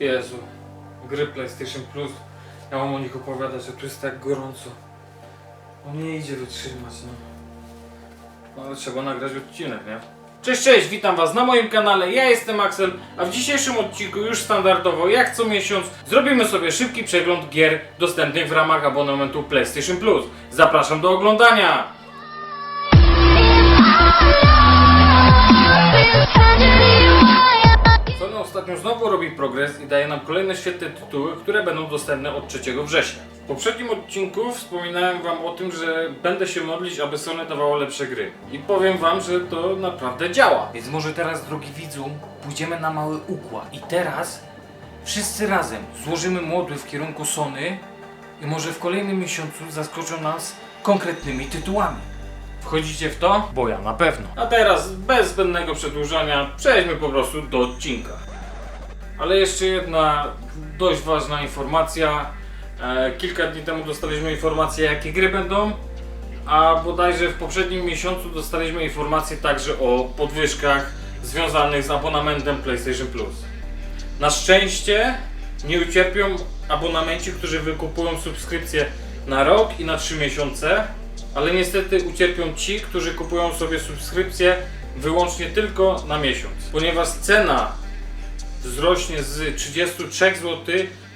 Jezu, gry PlayStation Plus. Ja mam o nich opowiadać, a tu jest tak gorąco. No nie idzie wytrzymać, no. No ale trzeba nagrać odcinek, nie? Cześć, cześć, witam was na moim kanale, ja jestem Axel, a w dzisiejszym odcinku już standardowo, jak co miesiąc, zrobimy sobie szybki przegląd gier dostępnych w ramach abonamentu PlayStation Plus. Zapraszam do oglądania! Robi progres i daje nam kolejne świetne tytuły, które będą dostępne od 3 września. W poprzednim odcinku wspominałem wam o tym, że będę się modlić, aby Sony dawało lepsze gry. I powiem wam, że to naprawdę działa. Więc może teraz, drogi widzu, pójdziemy na mały układ. I teraz wszyscy razem złożymy modły w kierunku Sony i może w kolejnym miesiącu zaskoczą nas konkretnymi tytułami. Wchodzicie w to? Bo ja na pewno. A teraz, bez zbędnego przedłużania, przejdźmy po prostu do odcinka. Ale jeszcze jedna dość ważna informacja. E, kilka dni temu dostaliśmy informację, jakie gry będą, a bodajże w poprzednim miesiącu dostaliśmy informację także o podwyżkach związanych z abonamentem PlayStation Plus. Na szczęście nie ucierpią abonamenci, którzy wykupują subskrypcję na rok i na 3 miesiące, ale niestety ucierpią ci, którzy kupują sobie subskrypcję wyłącznie tylko na miesiąc, ponieważ cena wzrośnie z 33 zł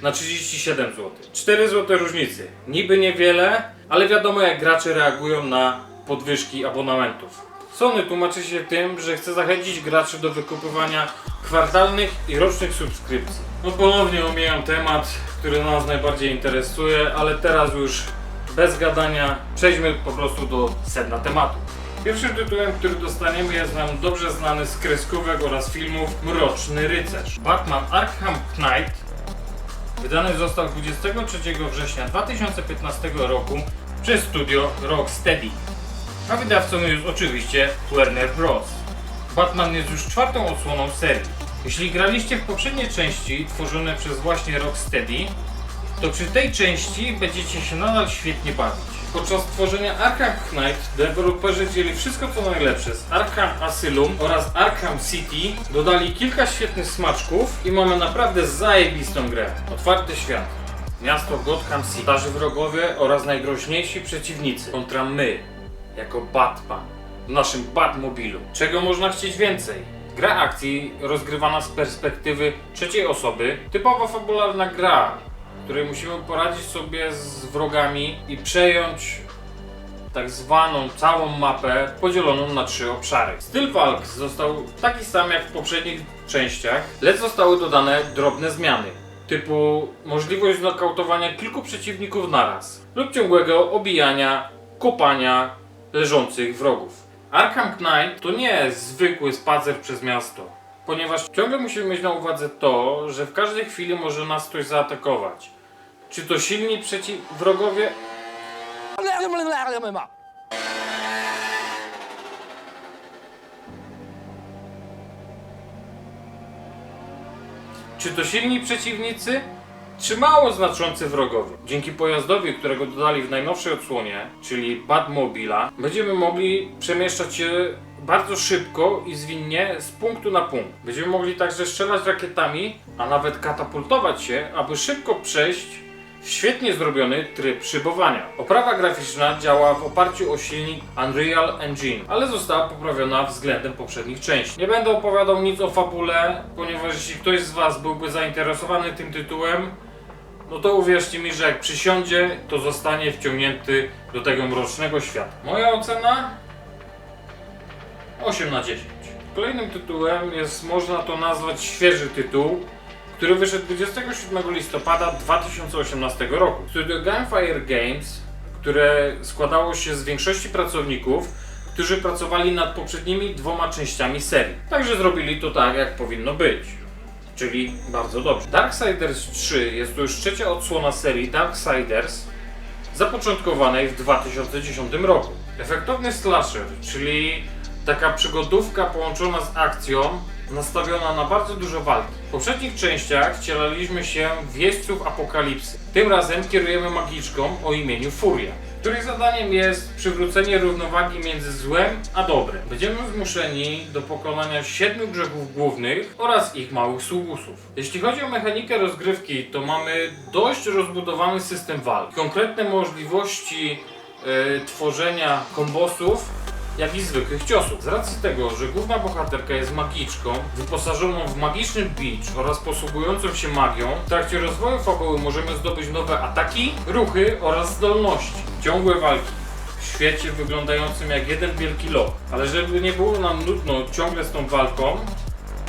na 37 zł. 4 zł różnicy. Niby niewiele, ale wiadomo jak gracze reagują na podwyżki abonamentów. Sony tłumaczy się tym, że chce zachęcić graczy do wykupywania kwartalnych i rocznych subskrypcji. No ponownie omijam temat, który nas najbardziej interesuje, ale teraz już bez gadania przejdźmy po prostu do sedna tematu. Pierwszym tytułem, który dostaniemy jest nam dobrze znany z kreskówek oraz filmów Mroczny Rycerz. Batman Arkham Knight wydany został 23 września 2015 roku przez studio Rocksteady. A wydawcą jest oczywiście Warner Bros. Batman jest już czwartą odsłoną serii. Jeśli graliście w poprzednie części tworzone przez właśnie Rocksteady, to przy tej części będziecie się nadal świetnie bawić. Podczas tworzenia Arkham Knight deweloperzy wzięli wszystko co najlepsze z Arkham Asylum oraz Arkham City, dodali kilka świetnych smaczków i mamy naprawdę zajebistą grę. Otwarty świat, miasto Gotham City, starzy wrogowie oraz najgroźniejsi przeciwnicy kontra my, jako Batman, w naszym Batmobilu. Czego można chcieć więcej? Gra akcji rozgrywana z perspektywy trzeciej osoby, typowo fabularna gra, której musimy poradzić sobie z wrogami i przejąć tak zwaną całą mapę podzieloną na trzy obszary. Styl walk został taki sam jak w poprzednich częściach, lecz zostały dodane drobne zmiany. Typu możliwość znokautowania kilku przeciwników naraz lub ciągłego obijania, kopania leżących wrogów. Arkham Knight to nie zwykły spacer przez miasto, ponieważ ciągle musimy mieć na uwadze to, że w każdej chwili może nas ktoś zaatakować. Czy to silni przeciw wrogowie? Czy to silni przeciwnicy? Czy mało znaczący wrogowie? Dzięki pojazdowi, którego dodali w najnowszej odsłonie, czyli Batmobila, będziemy mogli przemieszczać się bardzo szybko i zwinnie z punktu na punkt. Będziemy mogli także strzelać rakietami, a nawet katapultować się, aby szybko przejść w świetnie zrobiony tryb szybowania. Oprawa graficzna działa w oparciu o silnik Unreal Engine, ale została poprawiona względem poprzednich części. Nie będę opowiadał nic o fabule, ponieważ jeśli ktoś z Was byłby zainteresowany tym tytułem, no to uwierzcie mi, że jak przysiądzie, to zostanie wciągnięty do tego mrocznego świata. Moja ocena 8 na 10. Kolejnym tytułem jest, można to nazwać świeży tytuł, który wyszedł 27 listopada 2018 roku. Studio Gunfire Games, które składało się z większości pracowników, którzy pracowali nad poprzednimi dwoma częściami serii. Także zrobili to tak, jak powinno być. Czyli bardzo dobrze. Darksiders 3 jest to już trzecia odsłona serii Darksiders, zapoczątkowanej w 2010 roku. Efektowny slasher, czyli taka przygodówka połączona z akcją, nastawiona na bardzo dużo walki. W poprzednich częściach wcielaliśmy się w jeźdźców apokalipsy. Tym razem kierujemy magiczką o imieniu Furia. których zadaniem jest przywrócenie równowagi między złem a dobrem. Będziemy zmuszeni do pokonania siedmiu grzechów głównych oraz ich małych sługusów. Jeśli chodzi o mechanikę rozgrywki, to mamy dość rozbudowany system walk. Konkretne możliwości e, tworzenia kombosów jak i zwykłych ciosów. Z racji tego, że główna bohaterka jest magiczką, wyposażoną w magiczny beach oraz posługującą się magią, w trakcie rozwoju fabuły możemy zdobyć nowe ataki, ruchy oraz zdolności. Ciągłe walki. W świecie wyglądającym jak jeden wielki lok. Ale żeby nie było nam nudno ciągle z tą walką,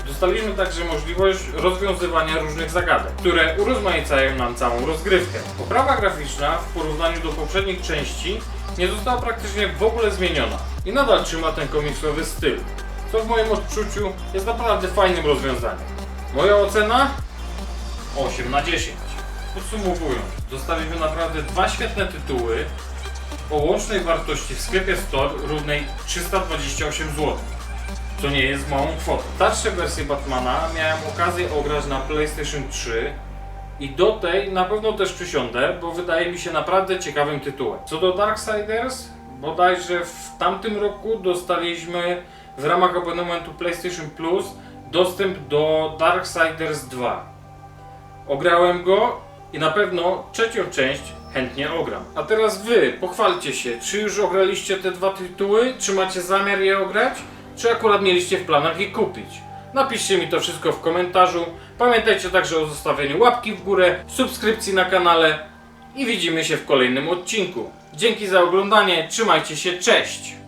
Dostaliśmy także możliwość rozwiązywania różnych zagadek, które urozmaicają nam całą rozgrywkę. Poprawa graficzna w porównaniu do poprzednich części nie została praktycznie w ogóle zmieniona i nadal trzyma ten komiksowy styl, co w moim odczuciu jest naprawdę fajnym rozwiązaniem. Moja ocena? 8 na 10. Podsumowując, dostaliśmy naprawdę dwa świetne tytuły o łącznej wartości w sklepie Store równej 328 zł co nie jest małą kwotą. Starsze wersje Batmana miałem okazję ograć na PlayStation 3 i do tej na pewno też przysiądę, bo wydaje mi się naprawdę ciekawym tytułem. Co do Darksiders, bodajże w tamtym roku dostaliśmy w ramach abonamentu PlayStation Plus dostęp do Darksiders 2. Ograłem go i na pewno trzecią część chętnie ogram. A teraz wy, pochwalcie się, czy już ograliście te dwa tytuły? Czy macie zamiar je ograć? Czy akurat mieliście w planach je kupić? Napiszcie mi to wszystko w komentarzu. Pamiętajcie także o zostawieniu łapki w górę, subskrypcji na kanale i widzimy się w kolejnym odcinku. Dzięki za oglądanie, trzymajcie się, cześć!